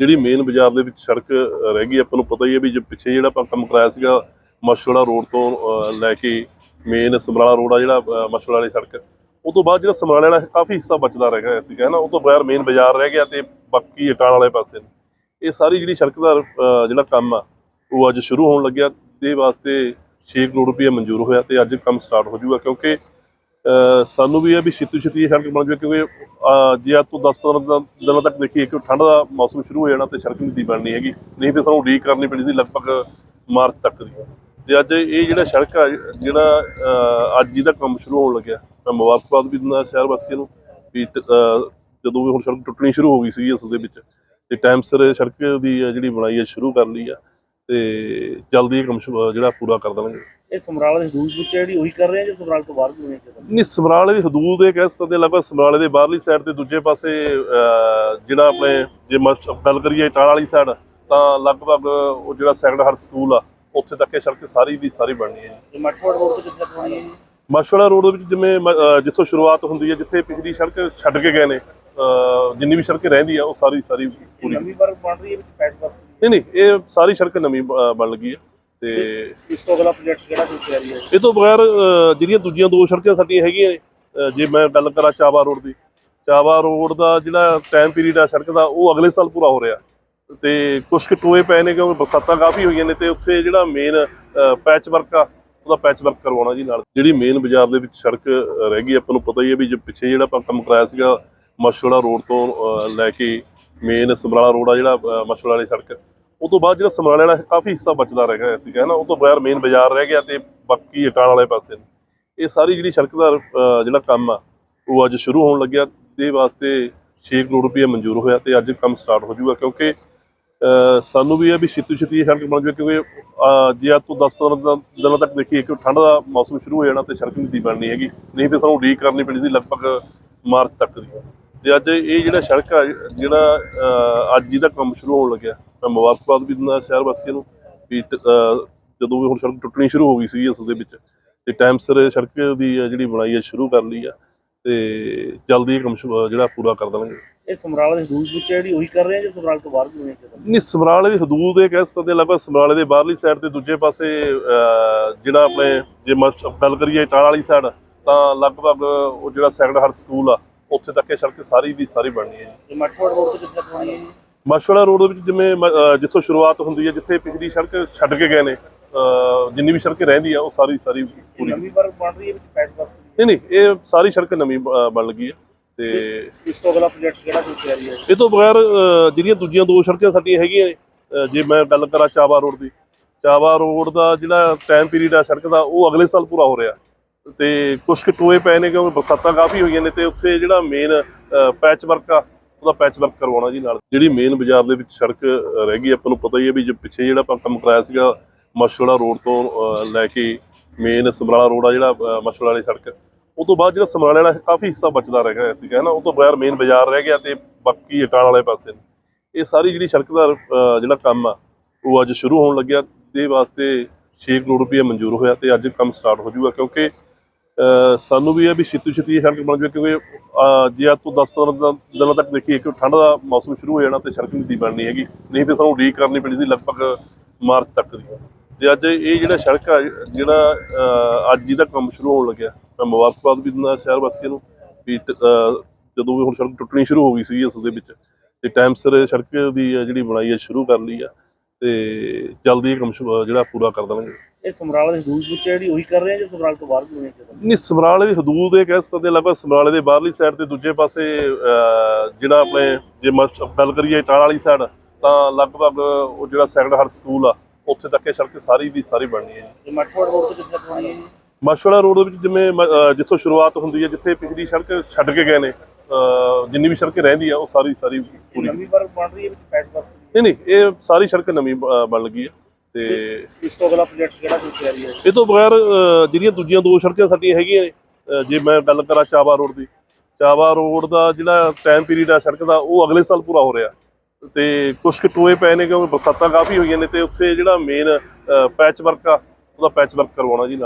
ਜਿਹੜੀ ਮੇਨ ਬਾਜ਼ਾਰ ਦੇ ਵਿੱਚ ਸੜਕ ਰਹਿ ਗਈ ਆਪਾਂ ਨੂੰ ਪਤਾ ਹੀ ਹੈ ਵੀ ਜੋ ਪਿੱਛੇ ਜਿਹੜਾ ਆਪਾਂ ਕੰਮ ਕਰਾਇਆ ਸੀਗਾ ਮਸ਼ੋੜਾ ਰੋਡ ਤੋਂ ਲੈ ਕੇ ਮੇਨ ਸਮਰਾਲਾ ਰੋਡ ਆ ਜਿਹੜਾ ਅ, ਵਾਲੀ ਸੜਕ ਉਹ ਤੋਂ ਬਾਅਦ ਜਿਹੜਾ ਸਮਰਾਲੇ ਵਾਲਾ ਕਾਫੀ ਹਿੱਸਾ ਬਚਦਾ ਰਹਿ ਗਿਆ ਸੀਗਾ ਨਾ ਉਹ ਤੋਂ ਬਗੈਰ ਮੇਨ ਬਾਜ਼ਾਰ ਰਹਿ ਗਿਆ ਤੇ ਬਾਕੀ ਅਟਾਲ ਵਾਲੇ ਪਾਸੇ ਇਹ ਸਾਰੀ ਜਿਹੜੀ ਸੜਕ ਦਾ ਜਿਹੜਾ ਕੰਮ ਆ ਉਹ ਅੱਜ ਸ਼ੁਰੂ ਹੋਣ ਲੱਗਿਆ ਦੇ ਵਾਸਤੇ 6 ਕਰੋੜ ਰੁਪਏ ਮਨਜ਼ੂਰ ਹੋਇਆ ਤੇ ਅੱਜ ਕੰਮ ਸਟਾਰਟ ਹੋ ਜਾਊਗਾ ਕਿਉਂਕਿ ਸਾਨੂੰ ਵੀ ਇਹ ਵੀ ਛੇਤੀ ਛੇਤੀ ਇਹ ਸੜਕ ਬਣ ਜਾਵੇ ਕਿਉਂਕਿ ਜੇ ਅੱਜ ਤੋਂ 10-15 ਦਿਨਾਂ ਤੱਕ ਦੇਖੀਏ ਕਿ ਠੰਡ ਦਾ ਮੌਸਮ ਸ਼ੁਰੂ ਹੋ ਜਾਣਾ ਤੇ ਸੜਕ ਨਹੀਂ ਦੀ ਬਣਨੀ ਹੈਗੀ। ਨਹੀਂ ਤੇ ਸਾਨੂੰ ਉਡੀਕ ਕਰਨੀ ਪੈਣੀ ਸੀ ਲਗਭਗ ਮਾਰਚ ਤੱਕ ਦੀ। ਤੇ ਅੱਜ ਇਹ ਜਿਹੜਾ ਸੜਕ ਆ ਜਿਹੜਾ ਅ, ਅੱਜ ਜਿਹਦਾ ਕੰਮ ਸ਼ੁਰੂ ਹੋਣ ਲੱਗਿਆ ਮੈਂ ਮੁਬਾਰਕਬਾਦ ਵੀ ਦਿੰਦਾ ਸ਼ਹਿਰ ਵਾਸੀਆਂ ਨੂੰ ਵੀ ਟ- ਜਦੋਂ ਵੀ ਹੁਣ ਸੜਕ ਟੁੱਟਣੀ ਸ਼ੁਰੂ ਹੋ ਗਈ ਸੀ ਇਸ ਦੇ ਵਿੱਚ ਤੇ ਟਾਈਮ ਸਿਰ ਸੜਕ ਦੀ ਆ ਜਿਹੜੀ ਬਣਾਈ ਹੈ ਸ਼ੁਰੂ ਕਰ ਲਈ ਆ। ਤੇ ਜਲਦੀ ਇਹ ਕੰਮ ਜਿਹੜਾ ਪੂਰਾ ਕਰ ਦੇਵਾਂਗੇ ਇਹ ਸਮਰਾਲਾ ਦੀ ਹਦੂਦ ਵਿੱਚ ਜਿਹੜੀ ਉਹੀ ਕਰ ਰਹੇ ਆ ਜੋ ਸਮਰਾਲਾ ਤੋਂ ਬਾਹਰ ਵੀ ਹੋਣੇ ਚਾਹੀਦੇ ਨਹੀਂ ਸਮਰਾਲੇ ਦੀ ਹਦੂਦ ਇਹ ਕਹਿ ਸਕਦੇ ਲਗਭਗ ਸਮਰਾਲੇ ਦੇ ਬਾਹਰਲੀ ਸਾਈਡ ਤੇ ਦੂਜੇ ਪਾਸੇ ਅਹ, ਜਿਹੜਾ ਆਪਣੇ ਜੇ ਮਸ- ਗੱਲ ਕਰੀਏ ਟਾਲ ਵਾਲੀ ਸਾਈਡ ਤਾਂ ਲਗਭਗ ਉਹ ਜਿਹੜਾ ਸੈਕੰਡ ਹਾਰਟ ਸਕੂਲ ਆ ਉੱਥੇ ਤੱਕ ਇਹ ਸੜਕ ਸਾਰੀ ਦੀ ਸਾਰੀ ਬਣਨੀ ਹੈ ਮਠਵਾੜ ਰੋਡ ਤੋਂ ਕਿੱਥੇ ਤੱਕ ਹੋਣੀ ਹੈ ਜੀ? ਰੋਡ ਦੇ ਵਿੱਚ ਜਿਵੇਂ ਮ- ਅਹ, ਜਿੱਥੋਂ ਸ਼ੁਰੂਆਤ ਹੁੰਦੀ ਹੈ ਜਿੱਥੇ ਪਿਛਲੀ ਸੜਕ ਛੱਡ ਕੇ ਗਏ ਨੇ ਅਹ, ਜਿੰਨੀ ਵੀ ਸੜਕ ਰਹਿੰਦੀ ਆ ਉਹ ਸਾਰੀ ਸਾਰੀ ਇਹ ਪੂਰੀ। ਨਵੀਂ ਵਾਰ ਬਣ ਰਹੀ ਹੈ ਵਿੱਚ ਪੈਸੇ ਵਰਤ ਨਹੀਂ ਨਹੀਂ ਇਹ ਸਾਰੀ ਸੜਕ ਨਵੀਂ ਬਣ ਲੱਗੀ ਹੈ ਤੇ ਇਸ ਤੋਂ ਅਗਲਾ ਪ੍ਰੋਜੈਕਟ ਕਿਹੜਾ ਕੋਈ ਤਿਆਰੀ ਹੈ? ਇਹ ਤੋਂ ਬਗੈਰ ਅ, ਜਿਹੜੀਆਂ ਦੂਜੀਆਂ ਦੋ ਸੜਕਾਂ ਸਾਡੀਆਂ ਹੈਗੀਆਂ ਨੇ ਅ, ਜੇ ਮੈਂ ਗੱਲ ਕਰਾਂ ਚਾਵਾ ਰੋਡ ਦੀ ਚਾਵਾ ਰੋਡ ਦਾ ਜਿਹੜਾ ਟਾਈਮ ਪੀਰੀਅਡ ਆ ਸੜਕ ਦਾ ਉਹ ਅਗਲੇ ਸਾਲ ਪੂਰਾ ਹੋ ਰਿਹਾ। ਤੇ ਕੁਝ ਕੁ ਟੋਏ ਪਏ ਨੇ ਕਿਉਂਕਿ ਬਰਸਾਤਾਂ ਕਾਫੀ ਹੋਈਆਂ ਨੇ ਤੇ ਉੱਥੇ ਜਿਹੜਾ ਮੇਨ ਪੈਚ ਵਰਕ ਆ ਉਹਦਾ ਪੈਚ ਵਰਕ ਕਰਵਾਉਣਾ ਜੀ ਨਾਲ। ਜਿਹੜੀ ਮੇਨ ਬਾਜ਼ਾਰ ਦੇ ਵਿੱਚ ਸੜਕ ਅ, ਰਹਿ ਗਈ ਆਪਾਂ ਨੂੰ ਪਤਾ ਹੀ ਹੈ ਵੀ ਜੋ ਪਿੱਛੇ ਜਿਹੜਾ ਆਪਾਂ ਕੰਮ ਕਰਾਇਆ ਸੀਗਾ ਮਸ਼ੋੜਾ ਰੋਡ ਤੋਂ ਅ, ਲੈ ਕੇ ਮੇਨ ਸਮਰਾਲਾ ਰੋਡ ਆ ਜਿਹੜਾ ਅ, ਵਾਲੀ ਸੜਕ ਉਹ ਤੋਂ ਬਾਅਦ ਜਿਹੜਾ ਸਮਰਾਲੇ ਵਾਲਾ ਕਾਫੀ ਹਿੱਸਾ ਬਚਦਾ ਰਹਿ ਗਿਆ ਸੀਗਾ, ਹੈ ਨਾ? ਉਹ ਤੋਂ ਬਗੈਰ ਮੇਨ ਬਾਜ਼ਾਰ ਰਹਿ ਗਿਆ ਤੇ ਬਾਕੀ ਅਟਾਲ ਵਾਲੇ ਪਾਸੇ ਇਹ ਸਾਰੀ ਜਿਹੜੀ ਸੜਕ ਦਾ ਜਿਹੜਾ ਕੰਮ ਆ, ਉਹ ਅੱਜ ਸ਼ੁਰੂ ਹੋਣ ਲੱਗਿਆ। ਦੇ ਵਾਸਤੇ 6 ਕਰੋੜ ਰੁਪਏ ਮਨਜ਼ੂਰ ਹੋਇਆ ਤੇ ਅੱਜ ਕੰਮ ਸਟਾਰਟ ਹੋ ਜਾਊਗਾ ਕਿਉਂਕਿ ਸਾਨੂੰ ਵੀ ਇਹ ਵੀ ਛੇਤੀ ਛਿੱਤੀ ਇਹ ਸੜਕ ਬਣ ਜਾਵੇ ਕਿਉਂਕਿ ਜੇ ਅੱਜ ਤੋਂ 10-15 ਦਿਨਾਂ ਤੱਕ ਦੇਖੀਏ ਕਿ ਠੰਡ ਦਾ ਮੌਸਮ ਸ਼ੁਰੂ ਹੋ ਜਾਣਾ ਤੇ ਸੜਕ ਨਹੀਂ ਦੀ ਬਣਨੀ ਹੈਗੀ। ਨਹੀਂ ਤੇ ਸਾਨੂੰ ਉਡੀਕ ਕਰਨੀ ਪੈਣੀ ਸੀ ਲਗਭਗ ਮਾਰਚ ਤੱਕ ਦੀ। ਤੇ ਅੱਜ ਇਹ ਜਿਹੜਾ ਸੜਕ ਆ, ਜਿਹੜਾ ਅੱਜ ਇਹਦਾ ਕੰਮ ਸ਼ੁਰੂ ਹੋਣ ਲੱਗਿਆ ਮੈਂ ਮੁਬਾਰਕਬਾਦ ਵੀ ਦਿੰਦਾ ਸ਼ਹਿਰ ਵਾਸੀਆਂ ਨੂੰ ਵੀ ਜਦੋਂ ਵੀ ਹੁਣ ਸੜਕ ਟੁੱਟਣੀ ਸ਼ੁਰੂ ਹੋ ਗਈ ਸੀ ਇਸ ਦੇ ਵਿੱਚ ਤੇ ਟਾਈਮ ਸਿਰ ਸੜਕ ਦੀ ਜਿਹੜੀ ਬਣਾਈ ਹੈ ਸ਼ੁਰੂ ਕਰ ਲਈ ਆ ਤੇ ਜਲਦੀ ਕੰਮ ਜਿਹੜਾ ਪੂਰਾ ਕਰ ਦੇਵਾਂਗੇ ਇਹ ਸਮਰਾਲਾ ਦੀ ਹਦੂਦ ਵਿੱਚ ਜਿਹੜੀ ਉਹੀ ਕਰ ਰਹੇ ਆ ਜੋ ਸਮਰਾਲਾ ਤੋਂ ਬਾਹਰ ਵੀ ਨਹੀਂ ਸਮਰਾਲੇ ਦੀ ਹਦੂਦ ਇਹ ਕਹਿ ਸਕਦੇ ਲਗਭਗ ਸਮਰਾਲੇ ਦੇ ਬਾਹਰਲੀ ਸਾਈਡ ਤੇ ਦੂਜੇ ਪਾਸੇ ਜਿਹੜਾ ਆਪਣੇ ਜੇ ਗੱਲ ਕਰੀਏ ਟਾਲ ਵਾਲੀ ਸਾਈਡ ਤਾਂ ਲਗਭਗ ਉਹ ਜਿਹੜਾ ਸੈਕੰਡ ਹਾਰਟ ਸਕੂਲ ਆ ਉੱਥੇ ਤੱਕ ਇਹ ਸੜਕ ਸਾਰੀ ਦੀ ਸਾਰੀ ਬਣਨੀ ਹੈ ਜੀ। ਇਹ ਮਠਵਾੜ ਰੋਡ ਤੋਂ ਕਿੱਥੇ ਤੱਕ ਹੋਣੀ ਹੈ ਜੀ? ਮਸ਼ਵਾੜਾ ਰੋਡ ਦੇ ਵਿੱਚ ਜਿਵੇਂ ਅਹ, ਜਿੱਥੋਂ ਸ਼ੁਰੂਆਤ ਹੁੰਦੀ ਹੈ ਜਿੱਥੇ ਪਿਛਲੀ ਸੜਕ ਛੱਡ ਕੇ ਗਏ ਨੇ ਅਹ, ਜਿੰਨੀ ਵੀ ਸੜਕ ਰਹਿੰਦੀ ਆ ਉਹ ਸਾਰੀ ਸਾਰੀ ਪੂਰੀ। ਨਵੀਂ ਵਾਰ ਬਣ ਰਹੀ ਹੈ ਵਿੱਚ ਪੈਸੇ ਵਰਤ ਨਹੀਂ ਨਹੀਂ ਇਹ ਸਾਰੀ ਸੜਕ ਨਵੀਂ ਅਹ, ਬਣ ਲੱਗੀ ਹੈ ਤੇ ਇਸ ਤੋਂ ਅਗਲਾ ਪ੍ਰੋਜੈਕਟ ਕਿਹੜਾ ਕੋਈ ਤਿਆਰੀ ਹੈ? ਇਹ ਤੋਂ ਬਗੈਰ ਜਿਹੜੀਆਂ ਦੂਜੀਆਂ ਦੋ ਸੜਕਾਂ ਸਾਡੀਆਂ ਹੈਗੀਆਂ ਨੇ ਜੇ ਮੈਂ ਗੱਲ ਕਰਾਂ ਚਾਵਾ ਰੋਡ ਦੀ ਚਾਵਾ ਰੋਡ ਦਾ ਜਿਹੜਾ ਟਾਈਮ ਪੀਰੀਅਡ ਆ ਸੜਕ ਦਾ ਉਹ ਅਗਲੇ ਸਾਲ ਪੂਰਾ ਹੋ ਰਿਹਾ। ਤੇ ਕੁਝ ਕੁ ਟੋਏ ਪਏ ਨੇ ਕਿਉਂਕਿ ਬਰਸਾਤਾਂ ਕਾਫੀ ਹੋਈਆਂ ਨੇ ਤੇ ਉੱਥੇ ਜਿਹੜਾ ਮੇਨ ਪੈਚ ਵਰਕ ਆ ਉਹਦਾ ਪੈਚ ਵਰਕ ਕਰਵਾਉਣਾ ਜੀ ਨਾਲ। ਜਿਹੜੀ ਮੇਨ ਬਾਜ਼ਾਰ ਦੇ ਵਿੱਚ ਸੜਕ ਰਹਿ ਗਈ ਆਪਾਂ ਨੂੰ ਪਤਾ ਹੀ ਹੈ ਵੀ ਜੇ ਪਿੱਛੇ ਜਿਹੜਾ ਆਪਾਂ ਕੰਮ ਕਰਾਇਆ ਸੀਗਾ ਮਸ਼ੋੜਾ ਰੋਡ ਤੋਂ ਲੈ ਕੇ ਮੇਨ ਸਮਰਾਲਾ ਰੋਡ ਆ ਜਿਹੜਾ ਅ, ਮਸ਼ੋੜਾ ਵਾਲੀ ਸੜਕ। ਉਹ ਤੋਂ ਬਾਅਦ ਜਿਹੜਾ ਸਮਰਾਲੇ ਵਾਲਾ ਕਾਫੀ ਹਿੱਸਾ ਬਚਦਾ ਰਹਿ ਗਿਆ ਸੀਗਾ ਨਾ ਉਹ ਤੋਂ ਬਗੈਰ ਮੇਨ ਬਾਜ਼ਾਰ ਰਹਿ ਗਿਆ ਤੇ ਬਾਕੀ ਅਟਾਲ ਵਾਲੇ ਪਾਸੇ ਇਹ ਸਾਰੀ ਜਿਹੜੀ ਸੜਕ ਦਾ ਜਿਹੜਾ ਕੰਮ ਆ ਉਹ ਅੱਜ ਸ਼ੁਰੂ ਹੋਣ ਲੱਗਿਆ। ਦੇ ਵਾਸਤੇ 6 ਕਰੋੜ ਰੁਪਏ ਮਨਜ਼ੂਰ ਹੋਇਆ ਤੇ ਅੱਜ ਕੰਮ ਸਟਾਰਟ ਹੋ ਜਾਊਗਾ ਕਿਉਂਕਿ ਸਾਨੂੰ ਵੀ ਇਹ ਵੀ ਛੇਤੀ ਛੇਤੀ ਇਹ ਸੜਕ ਬਣ ਜਾਵੇ ਕਿਉਂਕਿ ਜੇ ਅੱਜ ਤੋਂ 10-15 ਦਿਨਾਂ ਤੱਕ ਦੇਖੀਏ ਕਿ ਠੰਡ ਦਾ ਮੌਸਮ ਸ਼ੁਰੂ ਹੋ ਜਾਣਾ ਤੇ ਸੜਕ ਨਹੀਂ ਦੀ ਬਣਨੀ ਹੈਗੀ। ਨਹੀਂ ਤੇ ਸਾਨੂੰ ਉਡੀਕ ਕਰਨੀ ਪੈਣੀ ਸੀ ਲਗਭਗ ਮਾਰਚ ਤੱਕ ਦੀ। ਤੇ ਅੱਜ ਇਹ ਜਿਹੜਾ ਸੜਕ ਆ ਜਿਹੜਾ ਅ, ਅੱਜ ਜਿਹਦਾ ਕੰਮ ਸ਼ੁਰੂ ਹੋਣ ਲੱਗਿਆ ਮੈਂ ਮੁਬਾਰਕਬਾਦ ਵੀ ਦਿੰਦਾ ਸ਼ਹਿਰ ਵਾਸੀਆਂ ਨੂੰ ਵੀ ਟ- ਜਦੋਂ ਵੀ ਹੁਣ ਸੜਕ ਟੁੱਟਣੀ ਸ਼ੁਰੂ ਹੋ ਗਈ ਸੀ ਇਸ ਦੇ ਵਿੱਚ ਤੇ ਟਾਈਮ ਸਿਰ ਸੜਕ ਦੀ ਜਿਹੜੀ ਬਣਾਈ ਹੈ ਸ਼ੁਰੂ ਕਰ ਲਈ ਆ। ਤੇ ਜਲਦੀ ਇਹ ਕੰਮ ਜਿਹੜਾ ਪੂਰਾ ਕਰ ਦੇਵਾਂਗੇ। ਇਹ ਸਮਰਾਲਾ ਦੀ ਹਦੂਦ ਵਿੱਚ ਜਿਹੜੀ ਉਹੀ ਕਰ ਰਹੇ ਆ ਜੋ ਸਮਰਾਲਾ ਤੋਂ ਬਾਹਰ ਵੀ ਹੋਣੇ ਚਾਹੀਦੇ ਨਹੀਂ ਸਮਰਾਲੇ ਦੀ ਹਦੂਦ ਇਹ ਕਹਿ ਸਕਦੇ ਲਗਭਗ ਸਮਰਾਲੇ ਦੇ ਬਾਹਰਲੀ ਸਾਈਡ ਤੇ ਦੂਜੇ ਪਾਸੇ ਅਹ, ਜਿਹੜਾ ਆਪਣੇ ਜੇ ਮਸ- ਗੱਲ ਕਰੀਏ ਟਾਲ ਵਾਲੀ ਸਾਈਡ ਤਾਂ ਲਗਭਗ ਉਹ ਜਿਹੜਾ ਸੈਕੰਡ ਹਾਰਟ ਸਕੂਲ ਆ ਉੱਥੇ ਤੱਕ ਇਹ ਸੜਕ ਸਾਰੀ ਦੀ ਸਾਰੀ ਬਣਨੀ ਹੈ ਜੀ। ਇਹ ਮਠਵਾੜ ਰੋਡ ਤੋਂ ਕਿੱਥੇ ਤੱਕ ਹੋਣੀ ਹੈ ਜੀ? ਮਸ਼ਵਾੜਾ ਰੋਡ ਦੇ ਵਿੱਚ ਜਿਵੇਂ ਮ- ਅਹ, ਜਿੱਥੋਂ ਸ਼ੁਰੂਆਤ ਹੁੰਦੀ ਹੈ ਜਿੱਥੇ ਪਿਛਲੀ ਸੜਕ ਛੱਡ ਕੇ ਗਏ ਨੇ ਜਿੰਨੀ ਵੀ ਸੜਕ ਰਹਿੰਦੀ ਆ ਉਹ ਸਾਰੀ ਸਾਰੀ ਪੂਰੀ ਨਵੀਂ ਬਣ ਰਹੀ ਹੈ ਵਿੱਚ ਪੈਸੇ ਨਹੀਂ ਨਹੀਂ ਇਹ ਸਾਰੀ ਸੜਕ ਨਵੀਂ ਬਣ ਲੱਗੀ ਹੈ ਤੇ ਇਸ ਤੋਂ ਅਗਲਾ ਪ੍ਰੋਜੈਕਟ ਕਿਹੜਾ ਕੋਈ ਤਿਆਰੀ ਹੈ? ਇਹ ਤੋਂ ਬਗੈਰ ਅ, ਜਿਹੜੀਆਂ ਦੂਜੀਆਂ ਦੋ ਸੜਕਾਂ ਸਾਡੀਆਂ ਹੈਗੀਆਂ ਨੇ ਅ, ਜੇ ਮੈਂ ਗੱਲ ਕਰਾਂ ਚਾਵਾ ਰੋਡ ਦੀ ਚਾਵਾ ਰੋਡ ਦਾ ਜਿਹੜਾ ਟਾਈਮ ਪੀਰੀਅਡ ਆ ਸੜਕ ਦਾ ਉਹ ਅਗਲੇ ਸਾਲ ਪੂਰਾ ਹੋ ਰਿਹਾ। ਤੇ ਕੁਝ ਕੁ ਟੋਏ ਪਏ ਨੇ ਕਿਉਂਕਿ ਬਰਸਾਤਾਂ ਕਾਫੀ ਹੋਈਆਂ ਨੇ ਤੇ ਉੱਥੇ ਜਿਹੜਾ ਮੇਨ ਪੈਚ ਵਰਕ ਆ ਉਹਦਾ ਪੈਚ ਵਰਕ ਕਰਵਾਉਣਾ ਜੀ ਨਾਲ।